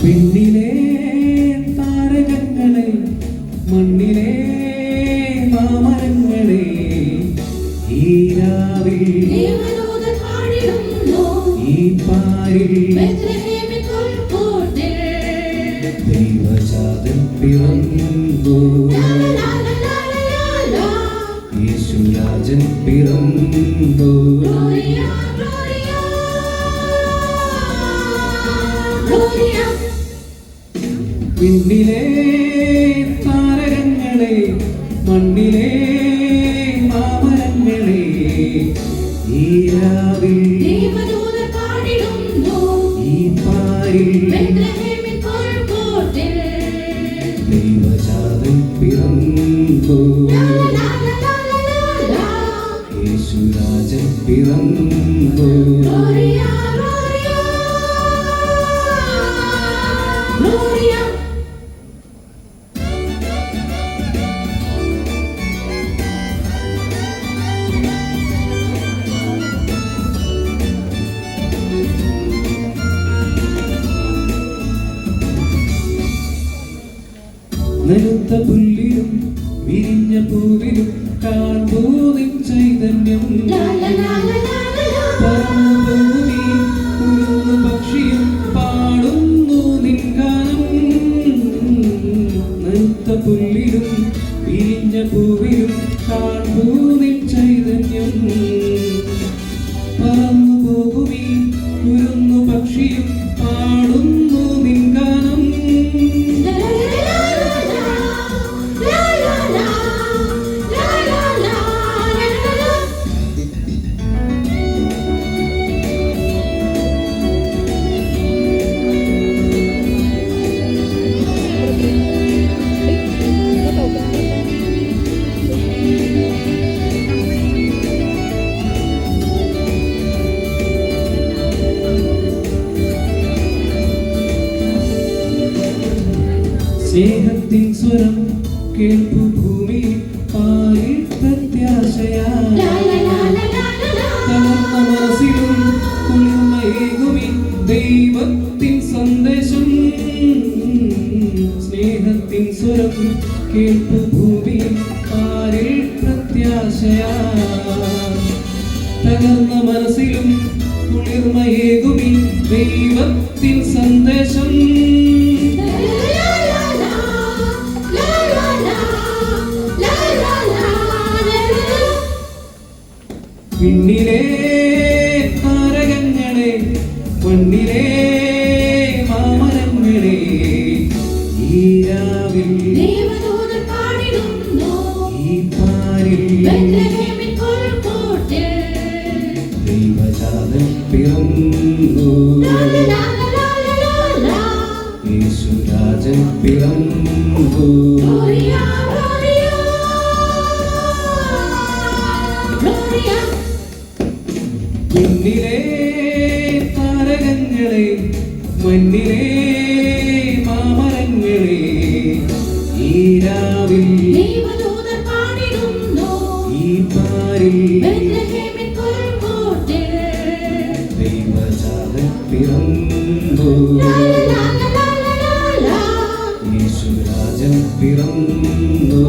പിന്നിലെ താരകങ്ങളെ മണ്ണിലെ മാമരങ്ങളെ ഈ രാവിൽ ഈ പാരിൽ. ദൈവജാതൻ പിറന്നു. യേശുരാജൻ പിറന്നു പിന്നിലെ താരകങ്ങളെ മണ്ണിലെ മാമരങ്ങളെ ഈ രാവിൽ ഈ പാരിൽ. ദൈവജാതൻ പിറന്നു നനുത്ത പുല്ലിലും വിരിഞ്ഞ പൂവിലും നിൻ ചൈതന്യം. പക്ഷിയും പാടുന്നു നിൻ ഗാനം. നനുത്ത പുല്ലിലും വിരിഞ്ഞ പൂവിലും നിൻ ചൈതന്യം. പറന്നു പോകുമീ കുരുന്നു പക്ഷിയും സ്നേഹത്തിൻ സ്വരം കേൾപ്പു ഭൂമി പാലിൽ പ്രത്യാശയാ La la la la la la la. തളർന്ന മനസ്സിലും കുളിർമയേകുമി ദൈവത്തിൻ സന്ദേശം. സ്നേഹത്തിൻ സ്വരം കേൾപ്പു ഭൂമി പാലിൽ പ്രത്യാശയാ തകർന്ന മനസ്സിലും കുളിർമയേകുമി ദൈവത്തിൻ സന്ദേശം. പിന്നിലെ താരകങ്ങളെ മണ്ണിലെ മാമരങ്ങളെ ഈരാവിൽ ഈ പാരിൽ പിറന്നു. യേശുരാജൻ പിറന്നു. പിന്നിലെ താരകങ്ങളെ മണ്ണിലെ മാമരങ്ങളെ ഈരാവിൽ ഈ പാരിൽ പിറന്നു. യേശുരാജൻ പിറന്നു.